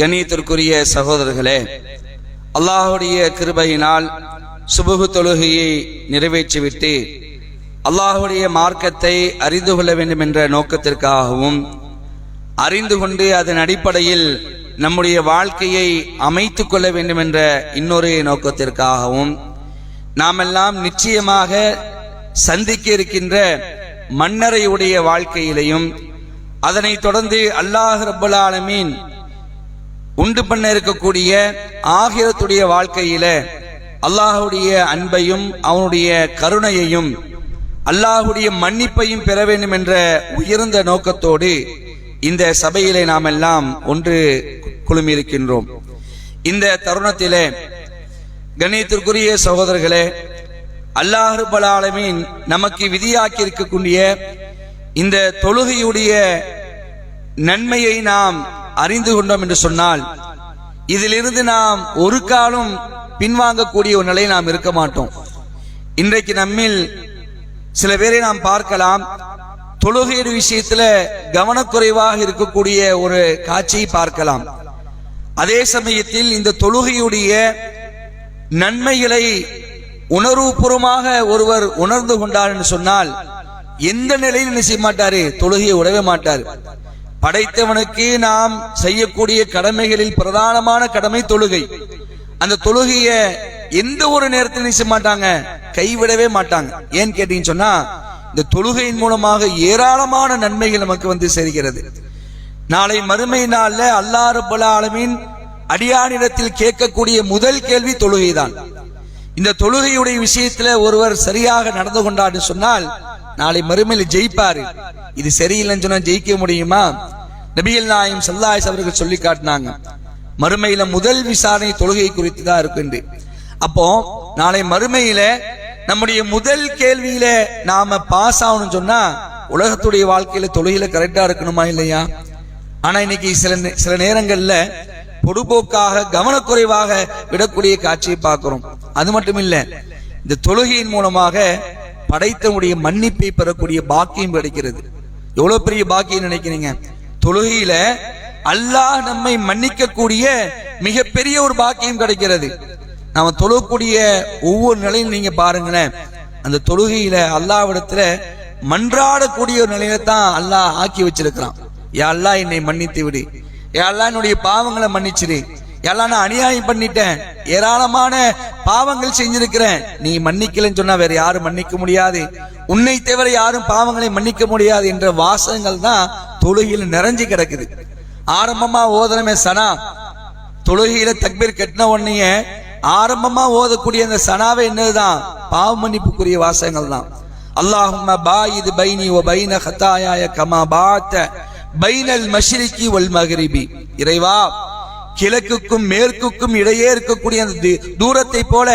கணியத்திற்குரிய சகோதரர்களே அல்லாஹுடைய கிருபையினால் சுபுகு தொழுகையை நிறைவேற்றிவிட்டு அல்லாஹுடைய மார்க்கத்தை அறிந்து கொள்ள வேண்டும் என்ற நோக்கத்திற்காகவும் அறிந்து கொண்டு அதன் அடிப்படையில் நம்முடைய வாழ்க்கையை அமைத்து கொள்ள வேண்டும் என்ற இன்னொரு நோக்கத்திற்காகவும் நாமெல்லாம் நிச்சயமாக சந்திக்க இருக்கின்ற மன்னரையுடைய வாழ்க்கையிலையும் அதனைத் தொடர்ந்து அல்லாஹ் ரப்பல் ஆலமீன் உண்டு பண்ண இருக்கக்கூடிய ஆகிரத்துடைய வாழ்க்கையில அல்லாஹுடைய அன்பையும் அவனுடைய கருணையையும் அல்லாஹுடைய மன்னிப்பையும் பெற வேண்டும் என்ற உயர்ந்த நோக்கத்தோடு இந்த சபையிலே நாம் எல்லாம் ஒன்று குழுமியிருக்கின்றோம். இந்த தருணத்திலே கணியத்திற்குரிய சகோதரர்களே அல்லாஹ் ரப்பல் ஆலமீன் நமக்கு விதியாக்கி இருக்கக்கூடிய இந்த தொழுகையுடைய நன்மையை நாம் அறிந்து கொண்டோம் என்று சொன்னால் இதிலிருந்து நாம் ஒரு காலம் பின்வாங்கக்கூடிய ஒரு நிலையை நாம் இருக்க மாட்டோம். இன்றைக்கு நம்மில் சில பேரை நாம் பார்க்கலாம். தொழுகையின் விஷயத்துல கவனக்குறைவாக இருக்கக்கூடிய ஒரு காட்சியை பார்க்கலாம். அதே சமயத்தில் இந்த தொழுகையுடைய நன்மைகளை உணர்வுபூர்வமாக ஒருவர் உணர்ந்து கொண்டார் என்று சொன்னால் எந்த நிலையில் என்ன செய்ய மாட்டாரு? தொழுகையை உடவே மாட்டார். படைத்தவனுக்கு நாம் செய்யக்கூடிய கடமைகளில் பிரதானமான கடமை தொழுகை. அந்த தொழுகைய எந்த ஒரு நேரத்தில் நீச மாட்டாங்க கைவிடவே மாட்டாங்க. ஏன் கேட்டீங்கன்னு சொன்னா இந்த தொழுகையின் மூலமாக ஏராளமான நன்மைகள் நமக்கு வந்து சேர்கிறது. நாளை மறுமை நாள்ல அல்லா ரப்பல் ஆலமீன் அடியானிடத்தில் கேட்கக்கூடிய முதல் கேள்வி தொழுகைதான். இந்த தொழுகையுடைய விஷயத்துல ஒருவர் சரியாக நடந்து கொண்டான்னு சொன்னால் நாளை மறுமையில் ஜெயிப்பாரு. இது சரியில்லைன்னு சொன்னா ஜெயிக்க முடியுமா? நபிகள் நாயம் சல்லாஸ் அவர்கள் சொல்லி காட்டினாங்க. மறுமையில முதல் விசாரணை தொழுகை குறித்து தான் இருக்குண்டு. அப்போ நாளை மறுமையில நம்முடைய முதல் கேள்வியில நாம பாஸ் ஆகணும்னு சொன்னா உலகத்துடைய வாழ்க்கையில தொழுகையில கரெக்டா இருக்கணுமா இல்லையா? ஆனா இன்னைக்கு சில சில நேரங்கள்ல பொடுபோக்காக கவனக்குறைவாக விடக்கூடிய காட்சியை பார்க்கிறோம். அது மட்டும் இல்ல இந்த தொழுகையின் மூலமாக படைத்தவனுடைய மன்னிப்பை பெறக்கூடிய பாக்கியம் கிடைக்கிறது. எவ்வளவு பெரிய பாக்கியம் நினைக்கிறீங்க? தொழுகையில அல்லாஹ் நம்மை மன்னிக்கக்கூடிய மிகப்பெரிய ஒரு பாக்கியம் கிடைக்கிறது. நாம தொழக்கூடிய ஒவ்வொரு நிலையும் நீங்க பாருங்களேன். அந்த தொழுகையில அல்லாவிடத்துல மன்றாடக்கூடிய ஒரு நிலையில தான் அல்லாஹ் ஆக்கி வச்சிருக்கிறான். யா அல்லாஹ் என்னை மன்னித்து விடு. யா அல்லாஹ் என்னுடைய பாவங்களை மன்னிச்சிடு. எல்லாம் நான் அநியாயம் பண்ணிட்டேன். ஏராளமான பாவங்கள் செஞ்சிருக்கிறேன். நீ மன்னிக்கலன்னு சொன்னா வேற யாரும் மன்னிக்க முடியாது. உன்னை தவிர யாரும் பாவங்களை மன்னிக்க முடியாது என்ற வாசகங்கள் தான் தொழுகையில் நிறைஞ்சு கிடக்குது. ஆரம்பமா ஓதனமே சனா. தொழுகையில தக்பீர் கட்டின உடனே ஆரம்பமா ஓதக்கூடிய அந்த சனாவே என்னதுதான்? பாவ மன்னிப்புக்குரிய வாசகங்கள் தான். அல்லாஹும் பாயிது பைனி ஓ பைன ஹதாயாய கமா பாத்த பைனல் மஷ்ரிகி வல் மகரிபி இறைவா கிழக்குக்கும் மேற்குக்கும் இடையே இருக்கக்கூடிய அந்த தி- தூரத்தை போல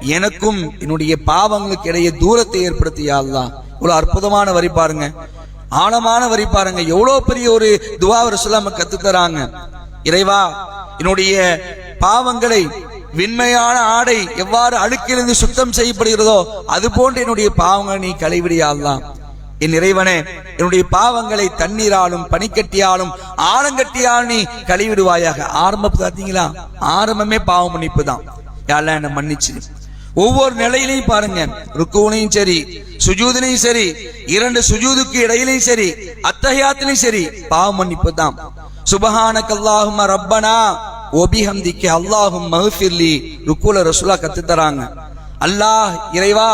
எனக்கும் என்னுடைய பாவங்களுக்கு இடையே தூரத்தை ஏற்படுத்தியா அல்லாஹ். இவ்வளவு அற்புதமான வரி பாருங்க. ஆழமான வரி பாருங்க. எவ்வளவு பெரிய ஒரு துவாவர் சொல்லாம கத்து தராங்க. இறைவா என்னுடைய பாவங்களை விண்மையான ஆடை எவ்வாறு அழுக்கிலிருந்து சுத்தம் செய்யப்படுகிறதோ அது போன்று என்னுடைய பாவங்களை நீ களைவிடியாலாம் என் இறைவனே என்னுடைய பாவங்களை தண்ணீராலும் பனிக்கட்டியாலும் ஆழங்கட்டியாலும் நீ கழிவிடுவாயாக. ஆரம்ப பார்த்தீங்களா? ஆரம்பமே பாவம் மன்னிப்பு தான் யாரெல்லாம் என்ன மன்னிச்சு? ஒவ்வொரு நிலையிலையும் பாருங்க. ருக்குவனையும் சரி சுஜூதிலையும் சரி இரண்டு சுஜூதுக்கு இடையிலையும் சரி அத்தகையாத்திலையும் சரி பாவ மன்னிப்பு தான் சுபஹான அல்லாஹும்ம ரப்பனா ஒபிஹம்திக்க அல்லாஹும் மஹ்ஃபிர்லி ருக்குல ரசுலா கத்து தராங்க அல்லாஹ் இறைவா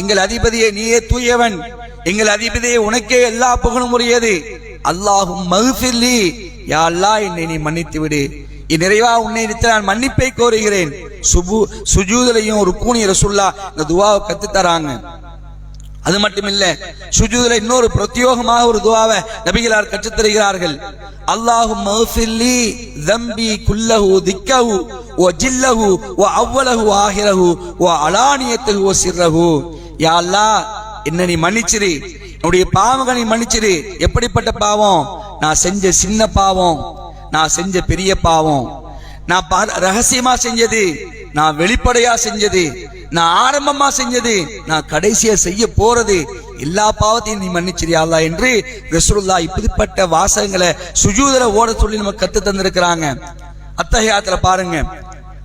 எங்கள் அதிபதியை நீயே தூயவன். எங்கள் அதிபதியே உனக்கே எல்லா புகழும் உரியது. அல்லாஹும் மகுசில்லி யா அல்லா என்னை நீ மன்னித்து விடு. நிறைவா உன்னை நிறுத்த நான் மன்னிப்பை கோருகிறேன். சுபு சுஜூதலையும் ஒரு கூணி ரசுல்லா இந்த துவாவை கத்து தராங்க. அது மட்டும் இல்ல சுஜூதுல இன்னொரு பிரத்யோகமாக ஒரு துவாவை நபிகளார் கற்றுத் தருகிறார்கள். அல்லாஹும் மௌசில்லி தம்பி குல்லஹு திக்கஹு ஓ ஜில்லஹு ஓ அவ்வலஹு ஆகிரஹு ஓ அலானியத்தஹு ஓ சிர்ரஹு. யா அல்லாஹ் என்ன நீ மன்னிச்சிரு. என்னுடைய பாவங்களை நீ மன்னிச்சிரு. எப்படிப்பட்ட பாவம்? நான் செஞ்ச சின்ன பாவம். நான் செஞ்ச பெரிய பாவம். நான் பா- ரகசியமா செஞ்சது. நான் வெளிப்படையா செஞ்சது. நான் ஆரம்பமா செஞ்சது. நான் கடைசியா செய்ய போறது. எல்லா பாவத்தையும் நீ மன்னிச்சிரியா என்று ரசூல்லா இப்படிப்பட்ட வாசகங்களை சுஜூதர ஓட சொல்லி நமக்கு கத்து தந்திருக்கிறாங்க. அத்தகையாத்துல பாருங்க.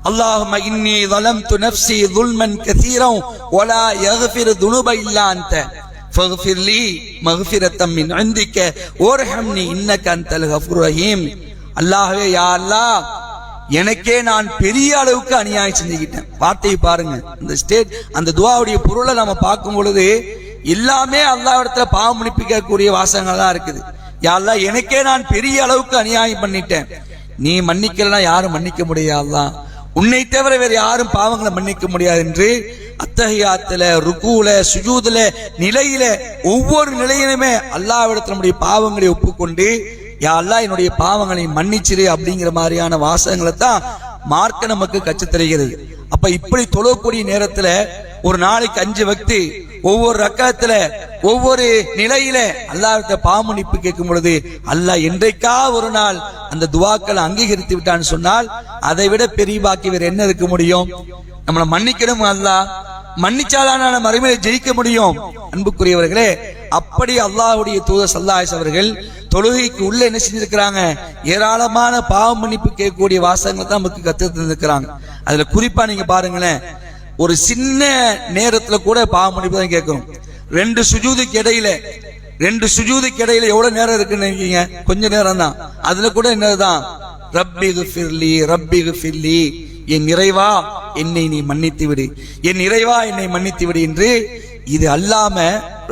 اللهم إني ظلمت نفسي ظلما كثيرا ولا يغفر الذنوب إلا أنت فاغفر لي مغفرة من عندك وارحمني إنك أنت الغفور الرحيم அல்லாஹ்வே யா அல்லாஹ் எனக்கே நான் பெரிய அளவுக்கு அநியாயம் செஞ்சுக்கிட்டேன் வார்த்தையை பாருங்க அந்த ஸ்டேட் அந்த துவாவுடைய பொருளை நம்ம பார்க்கும் பொழுது எல்லாமே அல்லாஹ் இடத்துல பாவம் மன்னிப்பிக்கக்கூடிய வாசகங்கள் தான் இருக்குது யா அல்லாஹ் எனக்கே நான் பெரிய அளவுக்கு அநியாயம் பண்ணிட்டேன் நீ மன்னிக்கலனா யாரும் மன்னிக்க முடியாதா உன்னை தவிர வேறு யாரும் பாவங்களை மன்னிக்க முடியாது என்று அத்தகையாத்துல ருக்குல சுஜூதுல நிலையில ஒவ்வொரு நிலையிலுமே அல்லாவிடத்தில் நம்முடைய பாவங்களை ஒப்புக்கொண்டு யா அல்லாஹ் என்னுடைய பாவங்களை மன்னிச்சிரு அப்படிங்கிற மாதிரியான வாசகங்களை தான் மார்க்க நமக்கு கற்றுத் தருகிறது அப்ப இப்படி தொழக்கூடிய நேரத்துல ஒரு நாளைக்கு அஞ்சு வக்தி ஒவ்வொரு ரக்கத்துல ஒவ்வொரு நிலையில அல்லாவிட்ட பாவமன்னிப்பு கேட்கும் பொழுது அல்லாஹ் என்றைக்கா ஒரு நாள் அந்த துவாக்களை அங்கீகரித்து விட்டான்னு சொன்னால் அதை விட பெரிய பாக்கி வேற என்ன இருக்க முடியும்? நம்மளை மன்னிக்கணும் அல்லாஹ். மன்னிச்சாலான மறுமையை ஜெயிக்க முடியும். அன்புக்குரியவர்களே அப்படி அல்லாஹ்வுடைய தூதர் சல்லாஸ் அவர்கள் தொழுகைக்கு உள்ள என்ன செஞ்சிருக்கிறாங்க? ஏராளமான பாவ மன்னிப்பு கேட்கக்கூடிய வாசகங்களை தான் நமக்கு கத்து தந்திருக்கிறாங்க அதுல குறிப்பா நீங்க பாருங்களேன் ஒரு சின்ன நேரத்துல கூட பாவ மன்னிப்பு தான் கேட்கணும் ரெண்டு சுஜூதுக்கு இடையில ரெண்டு சுஜூதுக்கு இடையில எவ்வளவு நேரம் இருக்குன்னு நினைக்கீங்க கொஞ்ச நேரம் தான். அதுல கூட என்னதுதான்? ரப்பி ஃபிர்லி ரப்பி ஃபிர்லி என் நிறைவா என்னை நீ மன்னித்து விடு. என் நிறைவா என்னை மன்னித்து விடு என்று இது அல்லாம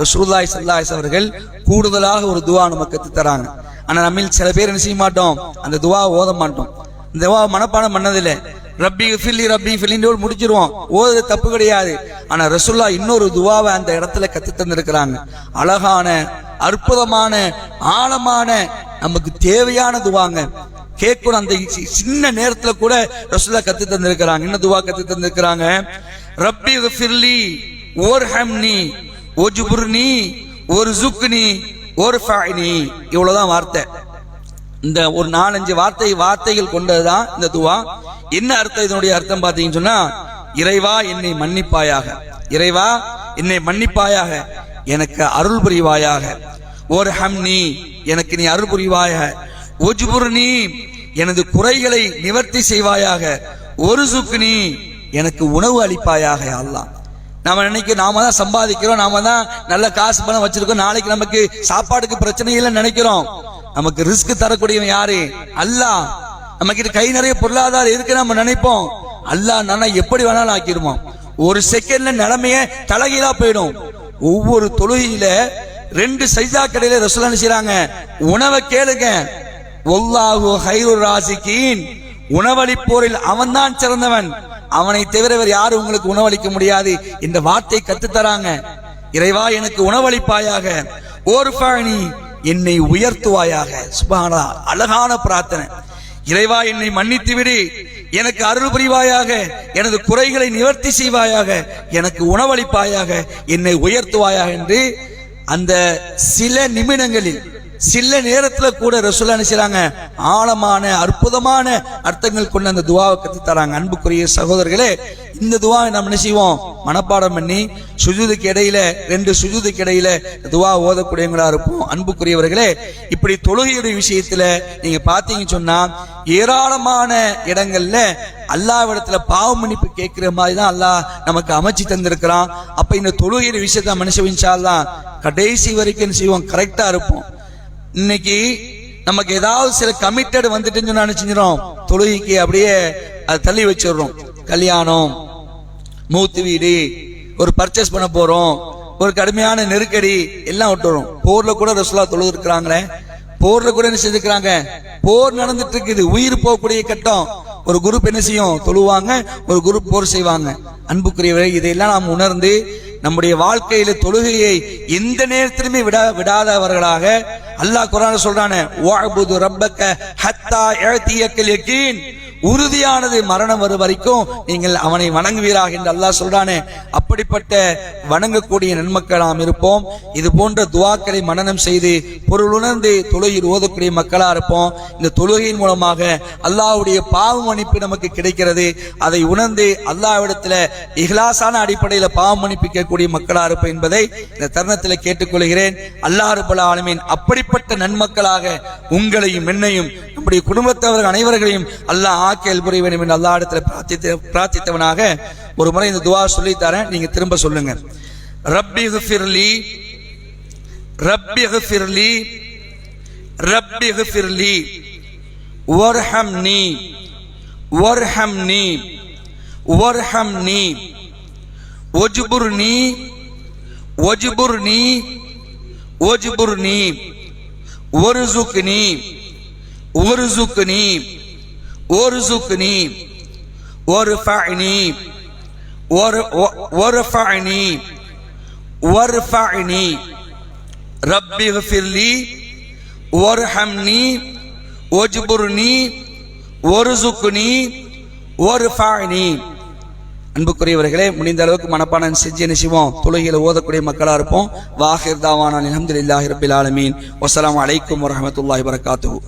ரசூல்லாய் சல்லாஸ் அவர்கள் கூடுதலாக ஒரு துவா நமக்கு தராங்க. ஆனா நம்மில் சில பேர் என்ன செய்ய மாட்டோம்? அந்த துவா ஓத மாட்டோம். இந்த துவா மனப்பாடம் பண்ணதில்லை. ரப்பி ஃபில்லி ரப்பி ஃபில்லின்னு முடிச்சிருவோம். ஓது தப்பு கிடையாது. ஆனா ரசுல்லா இன்னொரு துவாவை அந்த இடத்துல கத்து தந்திருக்கிறாங்க. அழகான அற்புதமான ஆழமான நமக்கு தேவையான துவாங்க. கேட்கணும் அந்த சி- சின்ன நேரத்துல கூட ரசுல்லா கத்து தந்திருக்கிறாங்க. என்ன துவா கத்து தந்திருக்கிறாங்க? ரப்பி ஃபில்லி ஓர் ஹம்னி ஒஜுபுர்னி ஒரு ஜுக்னி ஒரு ஃபைனி இவ்வளவுதான் வார்த்தை. இந்த ஒரு நாலஞ்சு வார்த்தை வார்த்தைகள் கொண்டதுதான் இந்த துவா. என்ன அர்த்தம் இதனுடைய அர்த்தம் பார்த்தீங்கன்னு சொன்னா இறைவா என்னை மன்னிப்பாயாக. இறைவா என்னை மன்னிப்பாயாக. எனக்கு அருள் புரிவாயாக. ஒரு ஹம்னி எனக்கு நீ அருள் புரிவாயாக. ஒஜ்புர்னி எனது குறைகளை நிவர்த்தி செய்வாயாக. ஒரு சுக்னி எனக்கு உணவு அளிப்பாயாக அல்லா நாம நினைக்க நாம தான் சம்பாதிக்கிறோம் நாம தான் நல்ல காசு பணம் வச்சிருக்கோம் நாளைக்கு நமக்கு சாப்பாடுக்கு பிரச்சனை இல்லைன்னு நினைக்கிறோம். நமக்கு ரிஸ்க் தரக்கூடியவன் யாரு? அல்லாஹ். நமக்கு கை நிறைய பொருளாதாரம் இருக்கு நம்ம நினைப்போம்? அல்லாஹ் நானா எப்படி வேணாலும் ஆக்கிடுவோம் ஒரு செகண்ட்ல நிலைமைய தலைகீழா போயிடும். ஒவ்வொரு தொழுகையில ரெண்டு சைதா கடையில ரசூலா செய்யறாங்க உணவை கேளுங்க. ஒல்லாஹு ஹைரு ராசிகீன் உணவளிப்போரில் அவன்தான் சிறந்தவன். அவனை தவிர வேறு யாரும் உங்களுக்கு உணவளிக்க முடியாது. இந்த வார்த்தை கத்து தராங்க இறைவா எனக்கு உணவளிப்பாயாக. ஓர்ஃபானி என்னை உயர்த்துவாயாக. சுபானா அழகான பிரார்த்தனை. இறைவா என்னை மன்னித்து விடு எனக்கு அருள் புரிவாயாக. எனது குறைகளை நிவர்த்தி செய்வாயாக. எனக்கு உணவளிப்பாயாக. என்னை உயர்த்துவாயாக என்று அந்த சில நிமிடங்களில் சில நேரத்துல கூட ரசூலா என்ன ஆழமான அற்புதமான அர்த்தங்கள் கொண்ட அந்த துவாவை கத்து தராங்க அன்புக்குரிய சகோதரர்களே இந்த துவாவை நம்ம என்ன செய்வோம்? மனப்பாடம் பண்ணி சுஜூதுக்கு இடையில ரெண்டு சுஜூதுக்கு இடையில துவா ஓதக்கூடியவங்களா இருப்போம். அன்புக்குரியவர்களே இப்படி தொழுகையுடைய விஷயத்துல நீங்க பாத்தீங்க சொன்னா ஏராளமான இடங்கள்ல அல்லாவிடத்துல பாவ மன்னிப்பு கேட்கிற மாதிரி தான் அல்லாஹ் நமக்கு அமைச்சு தந்திருக்கிறான். அப்ப இந்த தொழுகையுடைய விஷயத்த மனுஷன் இன்ஷா கடைசி வரைக்கும் செய்வோம்? கரெக்டா இருப்போம். இன்னைக்கு நமக்கு ஏதாவது சில கமிட்டட் வந்துட்டுன்னு சொன்னா என்ன தொழுகைக்கு அப்படியே அதை தள்ளி வச்சிடுறோம். கல்யாணம் மூத்து வீடு ஒரு பர்ச்சேஸ் பண்ண போறோம் ஒரு கடுமையான நெருக்கடி எல்லாம் விட்டுறோம். போர்ல கூட ரசுல்லா தொழுது இருக்கிறாங்களே போர்ல கூட என்ன செஞ்சுக்கிறாங்க போர் நடந்துட்டு இருக்குது உயிர் போகக்கூடிய கட்டம். ஒரு குரூப் என்ன செய்யும்? தொழுவாங்க. ஒரு குரூப் போர் செய்வாங்க. அன்புக்குரியவரை இதையெல்லாம் நாம் உணர்ந்து நம்முடைய வாழ்க்கையில தொழுகையை எந்த நேரத்திலுமே விடா விடாதவர்களாக அல்லாஹ் குரான் சொல்றானே வஅபுது ரப்பக்க ஹத்தா யஅதியக்கல் யகீன் உறுதியானது மரணம் வரும் வரைக்கும் நீங்கள் அவனை வணங்குவீராக என்று அல்லாஹ் சொல்றானே. அப்படிப்பட்ட வணங்கக்கூடிய நன்மக்கள் நாம் இருப்போம். இது போன்ற துவாக்களை மனநம் செய்து பொருள் உணர்ந்து தொழுகையில் ஓதக்கூடிய மக்களா இருப்போம். இந்த தொழுகையின் மூலமாக அல்லாஹ்வுடைய பாவ மன்னிப்பு நமக்கு கிடைக்கிறது. அதை உணர்ந்து அல்லாஹ்விடத்துல இஹ்லாசான அடிப்படையில் பாவ மன்னிப்பிக்கக்கூடிய மக்களா இருப்போம் என்பதை இந்த தருணத்தில் கேட்டுக்கொள்கிறேன். அல்லாஹ் ரபுல் ஆலமீன் அப்படிப்பட்ட நன்மக்களாக உங்களையும் என்னையும் நம்முடைய குடும்பத்தவர்கள் அனைவர்களையும் அல்லாஹ் ஆக்கியல் புரிய வேண்டும் என்று அல்லாஹ் இடத்துல பிரார்த்தித்த பிரார்த்தித்தவனாக ஒரு முறை இந்த துவா சொல்லி தரேன். நீங்க திரும்ப சொல்லுங்க. ரப்பி ஃபிர்லி ரப்பி ஃபிர்லி ரப்பி ஃபிர்லி வர்ஹம்னி வர்ஹம்னி வர்ஹம்னி ஒஜ்புர்னி ஒஜ்புர்னி ஒஜ்புர்னி ஒருசுக்னி ஒருசுக்னி ஒருசுக்னி நீ ஒரு ஒருஃபஅனி ஒருஃபஅனி ரப்பி ஃபிர்லி ஒர்ஹம்னி ஒஜ்புர்னி ஒரு ஒருஃபஅனி அன்புக்குரியவர்களே முடிந்த அளவுக்கு மனப்பாடம் செஞ்சு என்ன செய்வோம்? தொழுகையில் ஓதக்கூடிய மக்களாக இருப்போம். வாஹிர் தாவான அலமதுல்லாஹி ரபில் ஆலமீன். வசலாம் அலைக்கும் வரமத்துல்லாஹி வரகாத்து